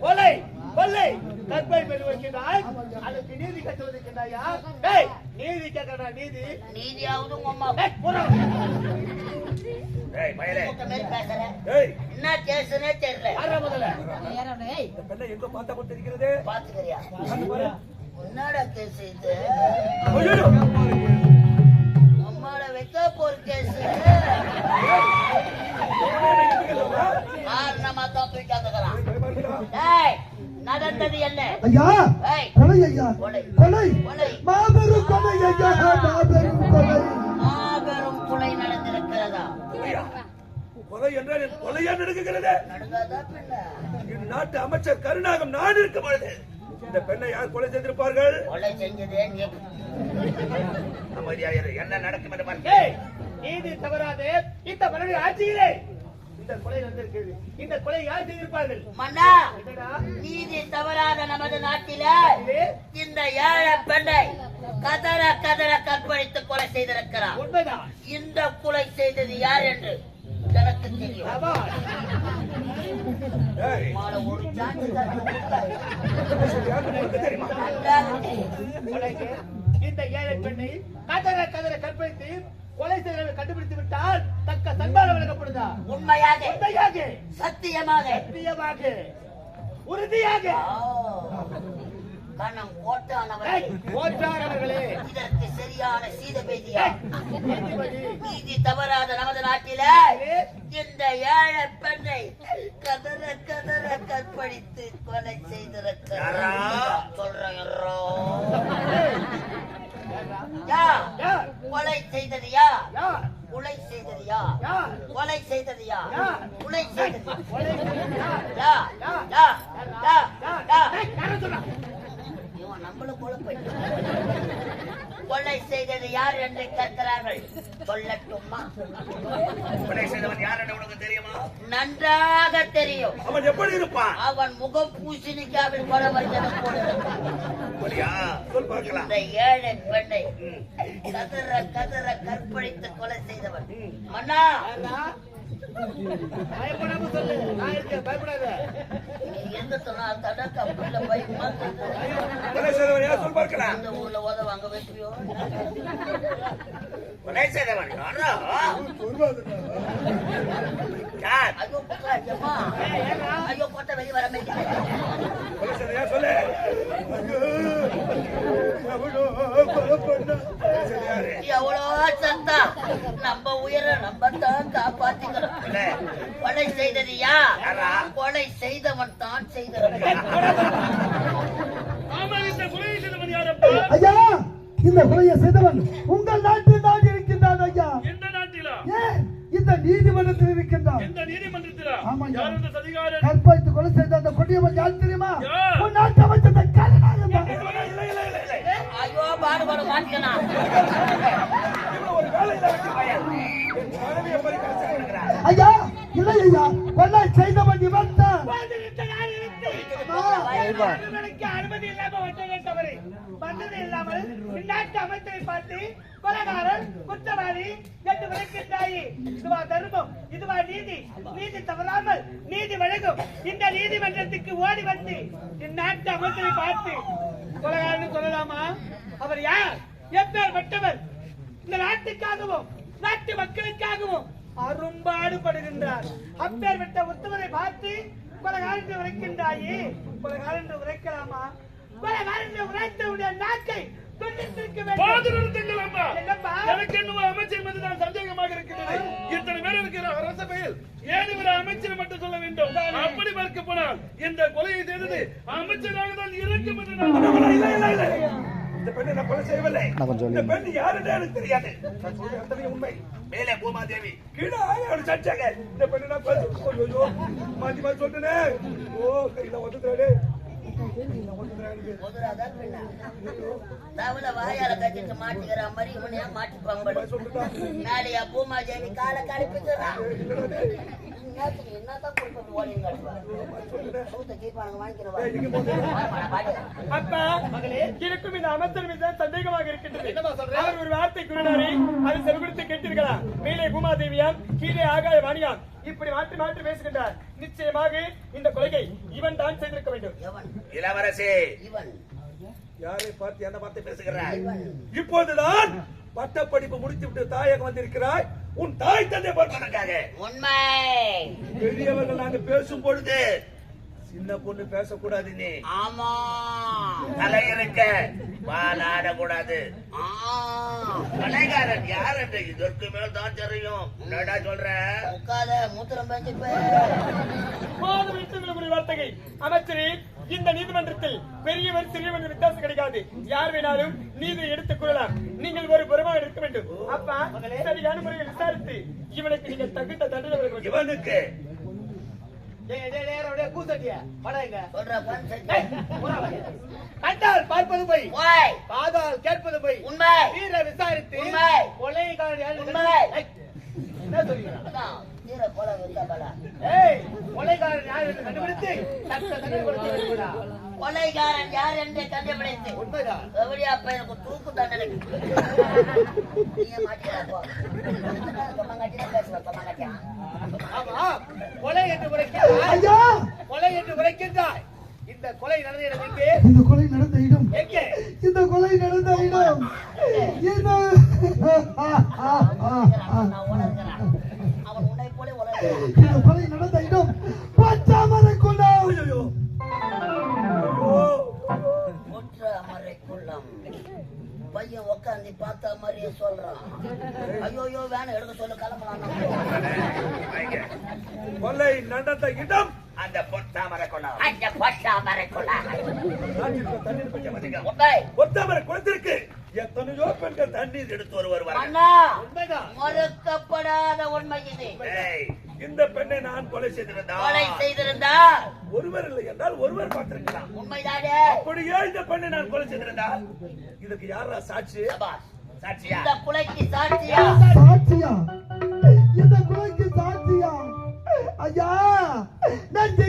கொலை, கொள்ளை கற்பை பெண் வைக்கிறாய் நீதி கட்டுவதற்கின்றாயா டேய் நீதி கேட்கறா நீதி. நீதியாவது உங்க அம்மா. டேய், மயிலே என்ன பேசுனே தெரியல. யாரா முதல்ல? இந்த பெண்ணை எங்க பார்த்தா போட்டு இருக்கிறது பாத்துக்கிறியா. என்னடா கேஸ் இது? ஐயோ! அம்மாட வைக்க போற கேஸ் காரணமா தான் தூக்கி நடந்தது என்ன? ஐயா ஏய் கொலை ஐயா கொலை. கொலை. கொலை. மாபெரும் கொலை ஐயா மாபெரும் கொலை. மாபெரும் கொலை. நடந்திருக்கிறதா? கொலையா? கொலை என்றால் என் கொலையா நடக்குகிறது? நடக்காதா பின்ன இந்நாட்டு அமைச்சர் கருணாகம் நான் இருக்கும் பொழுது இந்த பெண்ணை யார் கொலை செய்திருப்பார்கள் கொலை செஞ்சதே என்ன நடக்கும் என்று நீதி தவறாது. இந்த மனைவி ஆட்சியிலே. இந்த கொலை வந்திருக்கிறது இந்த கொலை யார் செய்திருப்பார்கள்? மன்னா நீதி தவறாத நமது நாட்டில இந்த ஏழை பெண்ணை கதற கதற கற்பழித்து கொலை செய்திருக்கிறார். உண்மைதான். இந்த கொலை செய்தது யார் என்று எனக்கு தெரியும். இந்த ஏழை பெண்ணை கதற கதற கற்பழித்து கொலை செய்தவரை கண்டுபிடித்து விட்டால் தக்க சன்மானம் வழங்கப்படுதா? உண்மையாக. உண்மையாக. சத்தியமாக. சத்தியமாக. உறுதியாக. போற்றார் அவர்களே இதற்கு சரியான சீத பேதியா நீதி தவறாத நமது நாட்டில இந்த ஏழை பெண்ணை கதற கதற கற்பழித்து கொலை செய்திருக்கிறார் யாரா? சொல்றேன் யாரோ? யா யார் கொலை செய்தது யா யார் கொலை செய்தது யா யார் கொலை செய்தது யா யார்? கொலை செய்தது யா? கொலை செய்தது யார்? யா யார்? யா யா யார்? யா ஏய், யாரை சொல்றா? இவன் நம்மள கொலை கொலை செய்தது யார் என்று கேட்கிறார்கள் சொல்லட்டுமா? கொலை செய்தவன் யார் என்று உனக்கு தெரியுமா? நன்றாக தெரியும். அவன் எப்படி இருப்பான்? அவன் முகம் பூசணிக்காவில் கொலை இந்த ஏழை பெண்ணை கதற கதற கற்பழித்து கொலை செய்தவன். மன்னா? பயப்படாம சொல்லு. நான் இருக்கேன் பயப்படாத. நீ எந்த சொன்னால் தடக்க புள்ள யார் சொல் பார்க்கலாம் இந்த ஊர்ல செய்தவன் யாரா? யார்? ஐயோ ஐயோ வெளியே வர சொல்லு கொலை செய்த யாரு எவ்வளோ சத்தா நம்ம உயிரை நம்ம தான் காப்பாத்திக்கிறோம் இல்ல. கொலை செய்தது யாரா? கொலை செய்தவன் தான் செய்திருக்கிறான் ஐயா இந்த கொலையை செய்தவன் உங்கள் நாட்டில் தான் இருக்கின்றான் ஐயா. எந்த நாட்டிலா? ஏன்? இந்த நீதிமன்றத்தில் இருக்கின்றான். எந்த நீதிமன்றத்திலா? ஆமா. யார் இந்த சதிகாரன்? கற்பழித்து கொலை செய்த அந்த கொடியவன் யார் தெரியுமா? உன் நாட்டு அமைச்சர் தான். ஐயா இல்லை ஐயா கொலை செய்தவன் இவன் தான். அனுமதி இல்லாம வந்ததை தவறு. வந்தது இல்லாமல் இந்நாட்டு அமைச்சரை பார்த்து கொலகாரன் குற்றவாளி என்று விளக்கின்றாயே. இதுவா தர்மம் இதுவா நீதி. நீதி தவறாமல் நீதி வழங்கும் இந்த நீதிமன்றத்துக்கு ஓடி வந்து இந்நாட்டு அமைச்சரை பார்த்து கொலகாரன் சொல்லலாமா? அவர் யார்? எப்பேர் பட்டவர் இந்த நாட்டுக்காகவும் நாட்டு மக்களுக்காகவும் அரும்பாடுபடுகின்றார். அப்பேற்பட்ட உத்தவரை பார்த்து கொலகாரன் உரைக்கின்றாயே கொலகாரன் உரைக்கலாமா? கொலகாரன் உரைத்தவுடைய நாக்கை அமைச்சர் மட்டும் சொல்ல வேண்டும். அப்படி பார்க்க போனால் இந்த கொலையை செய்தது அமைச்சராக தான் இருக்கும் என்று இந்த பெண்ணை நான் கொலை செய்யவில்லை. இந்த பெண் யாருன்னு எனக்கு தெரியாது. நான் சொல்ற அத்தனை உண்மை. மேலே பூமாதேவி கீழே ஆயோடு சச்சாங்க இந்த பெண்ணை நான் கொலை ஐயோ, மாத்தி மாத்தி சொல்லிட்டேனே ஓ கையில ஒத்துறாரு முதலாதான் பெண்ணா தவளை வாயால கட்டிட்டு மாட்டிக்கிற மாதிரி இவனையா மாட்டி பம்படு மேலையா பூமா ஜெயனி காலை கடுப்பிக்கிறான் என்னத்துக்கு என்னதான் இந்த அமைச்சர் மீது தான் சந்தேகமாக இருக்கின்றது. அவர் ஒரு வார்த்தை கூறினாரே அது செவிடுத்து கேட்டீர்களா? மேலே பூமாதேவியாம் கீழே ஆகாய வாணியாம். இப்படி மாற்றி மாற்றி பேசுகின்றார். நிச்சயமாக இந்த கொலையை இவன் தான் செய்திருக்க வேண்டும். இளவரசி. இவன். யாரை பார்த்து என்ன பார்த்து பேசுகிறாய்? இப்போதுதான் பட்டப்படிப்பு முடித்து விட்டு தாயகம் வந்திருக்கிறாய். உன் தாய் தந்தை பார்ப்பதற்காக உண்மை. பெரியவர்கள் நாங்க பேசும் பொழுது சின்ன பொண்ணு பேசக்கூடாது நீ. ஆமா. தலை இருக்க வால் ஆடக்கூடாது ஆ. கலைகாரன் யார் என்று இதற்கு மேல் தான் தெரியும். என்னடா சொல்ற? உட்காத மூத்திரம் பேஞ்சு போதும் விட்டுவிடக்கூடிய வார்த்தையை அமைச்சரே இந்த நீதிமன்றத்தில் பெரியவர் சிறியவர் வித்தியாசம் கிடைக்காது. யார் வேணாலும் நீதி எடுத்துக் கொள்ளலாம். நீங்கள் ஒரு புறமாக இருக்க வேண்டும். அப்பா சரியான முறையில் விசாரித்து இவனுக்கு நீங்கள் தகுந்த தண்டனை வழங்க வேண்டும். இவனுக்கு. கண்டால் பார்ப்பது போய். ஓய், காதால் கேட்பது போய். உண்மை. வீர விசாரித்து உண்மை. கொலைகாரன் என்று- உண்மை. என்ன சொல்றீங்க? அதான், தீர போல வச்சா பல. ஏய் கொலைகாரன் யார் என்று கண்டுபிடித்து தக்க தண்டனை கொடுக்க வேண்டும்டா. கொலைகாரன் யார் என்று கண்டுபிடித்து. உண்மைதான். எவடியா பையனுக்கு தூக்கு தண்டனை நீயே மாட்டியா போ. தொம்மங்காட்டிதான் பேசுவேன், தொம்மங்காட்டியா. ஆமா கொலை என்று உரைக்கிறாய் ஐயா! கொலை என்று உரைக்கின்றாய். இந்த கொலை நடந்த இடம் எங்கே? இந்த கொலை நடந்த இடம். எங்கே? இந்த கொலை நடந்த இடம். இந்த இந்த கொலை நடந்த இடம் பச்சாமரை கொண்டாம் ஐயோ முற்ற அமரை குள்ளம் பையன் உட்காந்து பார்த்த மாதிரியே சொல்றான். ஐயோ வேணும் எடுக்க சொல்ல கிளம்பலாம். கொலை நடந்த இடம் அந்த பொத்தாமரை கொண்டாம் அந்த அதிகம் உண்மை. பொத்தாமரை குளத்திற்கு எத்தனையோ பெண்கள் தண்ணீர் எடுத்து அண்ணா உண்மைதான். மறுக்கப்படாத உண்மை இது. ஏய், இந்த பெண்ணை நான் கொலை செய்திருந்தால் கொலை செய்திருந்தால் ஒருவர் இல்லை என்றால் ஒருவர் பார்த்திருக்கலாம். உண்மைதானே? அப்படியே இந்த பெண்ணை நான் கொலை செய்திருந்தால் இதுக்கு யாரா சாட்சி. சாட்சியா? இந்த கொலைக்கு சாட்சியா? சாட்சியா? இந்த கொலைக்கு சாட்சியா? ஐயா தேவை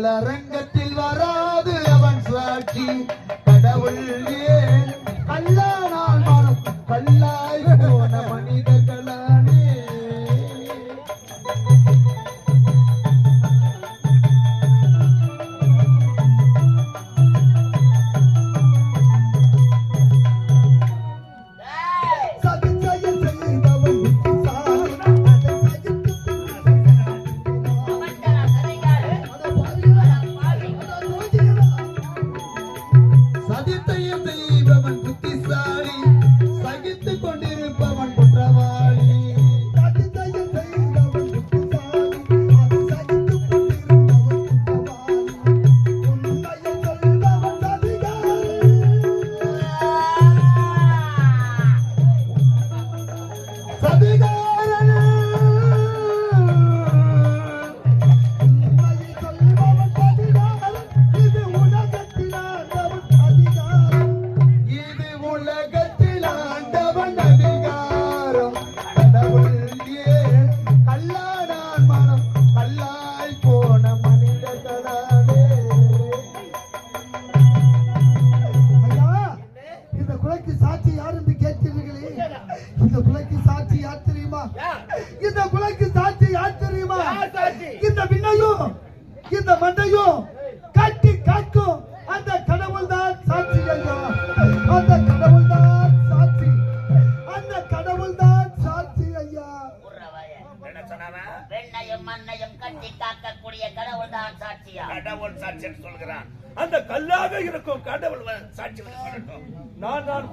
மக்கள்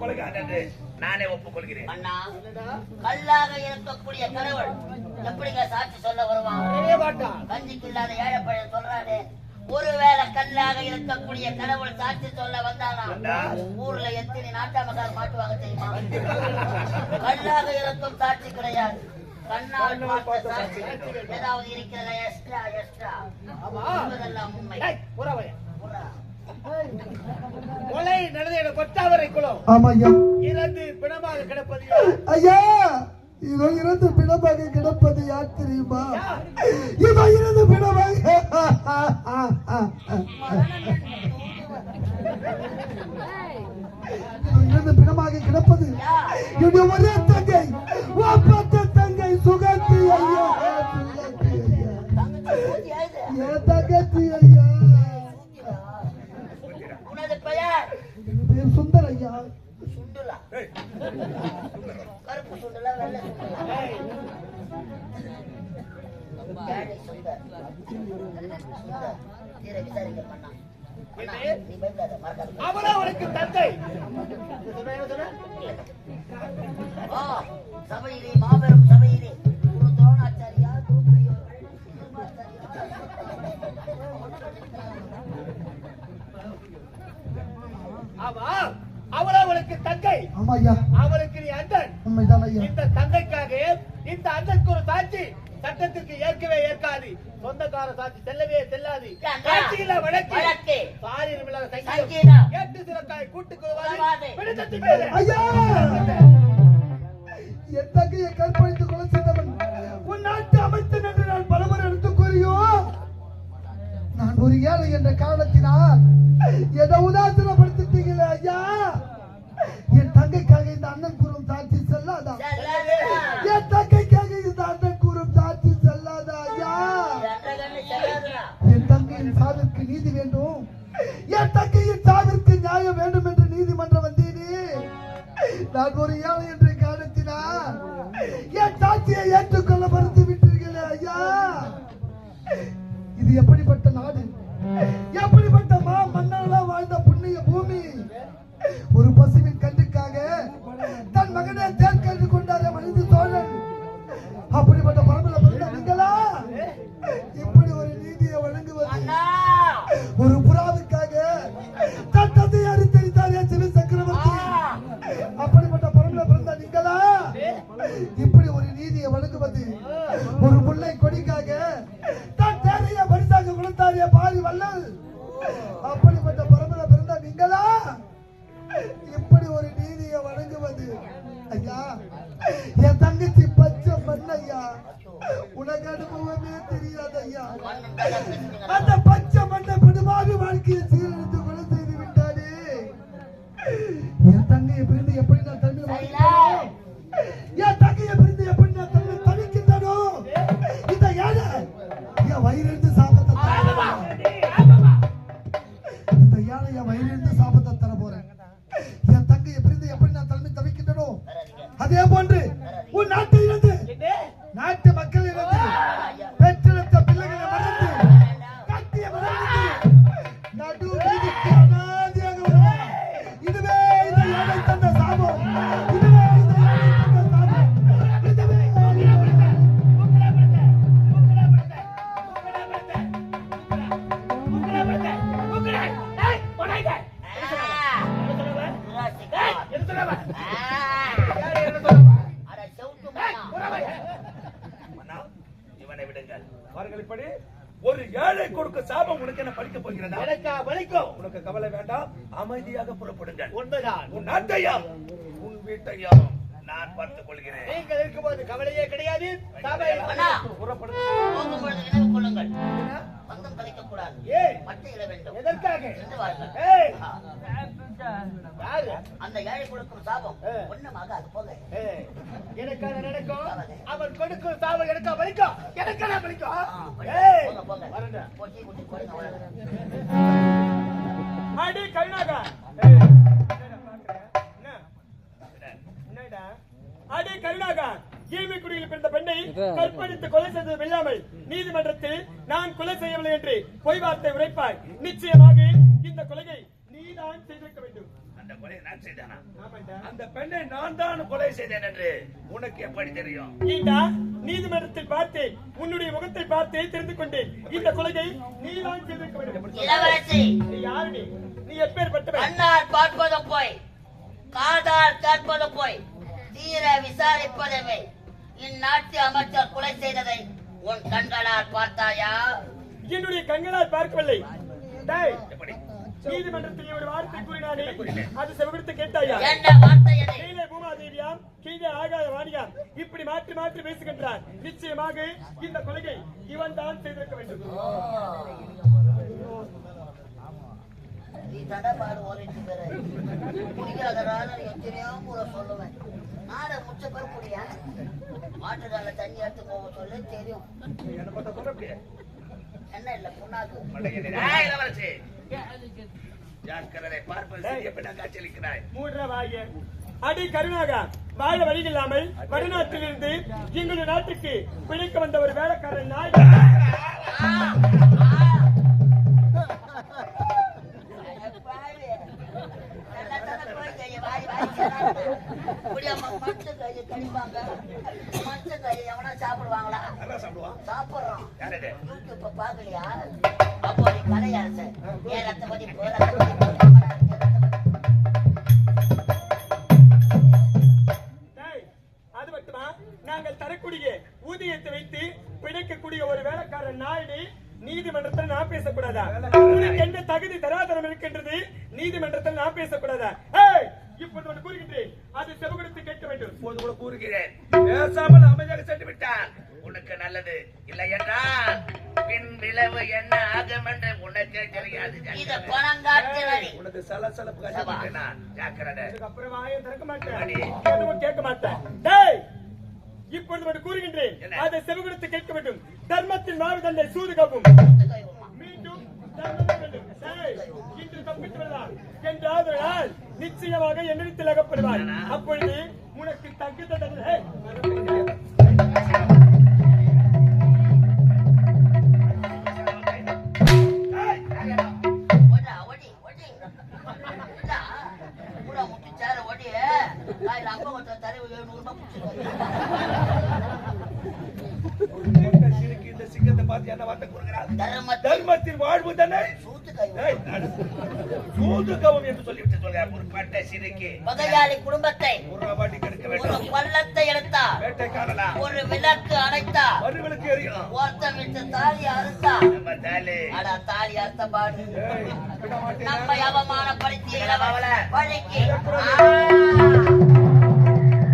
என்று நானே ஒப்புக்கொள்கிறேன். அண்ணா கல்லாக இருக்கக்கூடிய கடவுள் எப்படிங்க சாட்சி சொல்ல வருவான்? கஞ்சிக்கு இல்லாத ஏழை பையன் சொல்றானே. ஒருவேளை கல்லாக இருக்கக்கூடிய கடவுள் சாட்சி சொல்ல வந்தானா? ஊர்ல எத்தனை நாட்டாமக்கார மாட்டுவாங்க தெரியுமா? கல்லாக இருக்கும் சாட்சி கிடையாது. கண்ணால் பார்த்த சாட்சி. ஏதாவது இருக்கிறதா? Extra extra. உண்மை. கொலை நடந்த கொட்டாவரை குளம். ஆமா ஐயா இறந்து பிணமாக கிடப்பது? ஐயா இவன் இறந்து பிணமாக கிடப்பது யார் தெரியுமா? இவன் இறந்து பிணமாக. இறந்து பிணமாக கிடப்பது என்னுடைய ஒரே தங்கை. நீ பயப்படாத அவளா உனக்கு தந்தை. சபையிலே மாபெரும் சபையிலே ஒரு சாட்சி சட்டத்திற்கு ஏற்கவே ஏற்காது. சொந்தக்கார சாட்சி செல்லவே செல்லாது. சாட்சியில வழக்கு. வழக்கு. சாரி நிமிடம் சங்கீதம். சங்கீதம் எட்டு சிறக்காய் கூட்டுக்கு கொலைவாதை. பிடித்தத்து மேலே. ஐயா! என் தங்கையை கற்பழித்து கொலை செய்தவன் உன் நாட்டு அமைச்சன் என்று நான் பலமுறை எடுத்துக் கூறியோ? நான் ஒரு ஏழை என்ற காரணத்தினால் என்னை உதாசனப்படுத்திட்டீங்களே ஐயா? என் தங்கைக்காக இந்த அண்ணன் என் தங்கையின் சாவிற்கு நியாயம் வேண்டும் என்று நீதிமன்றம் வந்தீனே. நான் ஒரு ஏழை என்ற காணத்தினா என் சாட்சியை ஏற்றுக்கொள்ள மறுத்து விட்டீர்களே ஐயா. இது எப்படிப்பட்ட நாடு? எப்படிப்பட்ட மா மன்னர்களாம் வாழ்ந்த ஐயா. என் தங்கச்சி பச்சை மண் ஐயா. உனக்கு அனுபவமே தெரியாது ஐயா அந்த ஒரு ஏழை கொடுக்க சாபம் உனக்கு என்ன படிக்க போகிறதா? எனக்கா வலிக்கும் உனக்கு கவலை வேண்டாம். அமைதியாக புறப்படுங்கள். உண்மைதான் உன் நாட்டையும் உன் வீட்டையும் நான் பார்த்துக் கொள்கிறேன். நீங்கள் இருக்கும்போது கவலையே கிடையாது. புறப்படுங்கள். பந்தம் கலைக்கக் கூடாது. பட்டு இட வேண்டும். எதற்காக? அந்த ஏழை கொடுக்கும் சாபம் போக எனக்கான நடக்கும்? அவன் கொடுக்கும் எனக்கா வலிக்கும். எனக்கான வலிக்கும். அடி கருணாகா? அடி கருணாகா ஈமைக்குடியில் பிறந்த பெண்ணை கற்பழித்து கொலை செய்தது இல்லாமல் நீதிமன்றத்தில் நான் கொலை செய்யவில்லை என்று பொய் வார்த்தை உரைப்பாய். நிச்சயமாக இந்த கொலையை நான் செய்தானா. அந்த பெண்ணை நான் தான் கொலை செய்தேன் என்று உனக்கு எப்படி தெரியும்? நீதிமன்றத்தில் பார்த்து உன்னுடைய முகத்தை பார்த்து தெரிந்து கொண்டேன். இந்த கொலையை நீதான் செய்திருக்க வேண்டும். இளவரசி! நீ யாரு நீ நீ எப்பேற்பட்டவன்? கண்ணால் பார்ப்பதும் போய் காதால் கேட்பதும் போய் தீர விசாரிப்பதுமே. இந்நாட்டு அமைச்சர் கொலை செய்ததை உன் கண்களால் பார்த்தாயா? என்னுடைய கண்களால் பார்க்கவில்லை. நீதிமன்றத்தில் ஒரு வார்த்தை கூறினானே அது செவிடுத்து கேட்டாயா? என்ன வார்த்தை அது? கீழே பூமாதேவியாம் கீழே ஆகாய வாணியாம் இப்படி மாற்றி மாற்றி பேசுகின்றான் நிச்சயமாக இந்த கொலையை இவன் தான் செய்திருக்க வேண்டும். நீ தடபாடு ஓடிட்டு பெற நீ எத்தனையோ முறை சொல்லுவேன். நாளை முச்ச பேர் குடியா மாட்டுக்கால தண்ணி எடுத்து போக சொல்லு தெரியும். என்ன இல்ல புண்ணாக்கு. ஜாக்கிரதை பார்ப்பது சிறிய பெண்ணா காட்சியளிக்கிறாய். மூன்ற வாய அடி கருணாகா வாழ வழி இல்லாமல் வடநாட்டிலிருந்து எங்களுடைய நாட்டுக்கு பிழைக்க வந்த ஒரு வேலைக்காரன் நாய். பாக்கலையா அப்போ நீ ஏன் ரத்தபதி டேய், அது மட்டுமா? நாங்கள் தரக்கூடிய ஊதியத்தை வைத்து பிழைக்கக்கூடிய ஒரு வேலைக்காரன் நாயுடு நீதிமன்றத்தில் நான் பேசக்கூடாதா? உனக்கு என்ன தகுதி தராதரம் இருக்கின்றது? நீதிமன்றத்தில் நான் பேசக்கூடாதா? இப்போது ஒன்று கூறுகின்றேன். அது செவகுடுத்து கேட்க வேண்டும். இப்போது கூட கூறுகிறேன். பேசாமல் அமைதியாக சென்று விட்டான் உனக்கு நல்லது இல்லை என்றால் பின் விளைவு என்ன ஆகும் என்று உனக்கே தெரியாது உனக்கு சலசலப்பு கஷ்டப்பட்டேனா ஜாக்கிரதை. அதுக்கப்புறம் வாயை திறக்க மாட்டேன்? கேட்க மாட்டேன். டேய் இப்பொழுது கூறுகின்றேன்? அதை செவகுடுத்து கேட்க வேண்டும். தர்மத்தின் வாழ்வு தந்தை சூதுகவும். இன்று தப்பித்து விடலாம் என்றால் நிச்சயமாக என்னிடத்தில் அகப்படுவார் அப்பொழுது உனக்கு தகுந்த தண்டனை ஓடா ஓடி ஓடி இல்ல கூட முட்டி சேர ஓடி காயில பார்த்து என்ன வார்த்தை கூறுகிறார்? தர்மத்தை தர்மத்தின் வாழ்வு தானே? சூத்து கை ஏய், நடு. சூதுகவும் என்று சொல்லிவிட்டு சொல்கிறார். ஒரு பட்டை சிறுக்கி பகையாளி குடும்பத்தை ஒரு வாட்டி கெடுக்க ஒரு பள்ளத்தை எடுத்தா ஒரு விளக்கு அணைத்தா மறுகளுக்கு எரியும் ஒருத்த விட்டு தாலி அறுத்தா நம்ம தாலி. அடா தாலி அறுத்த பாடு. அவமானப்படுத்திய வழிக்கு!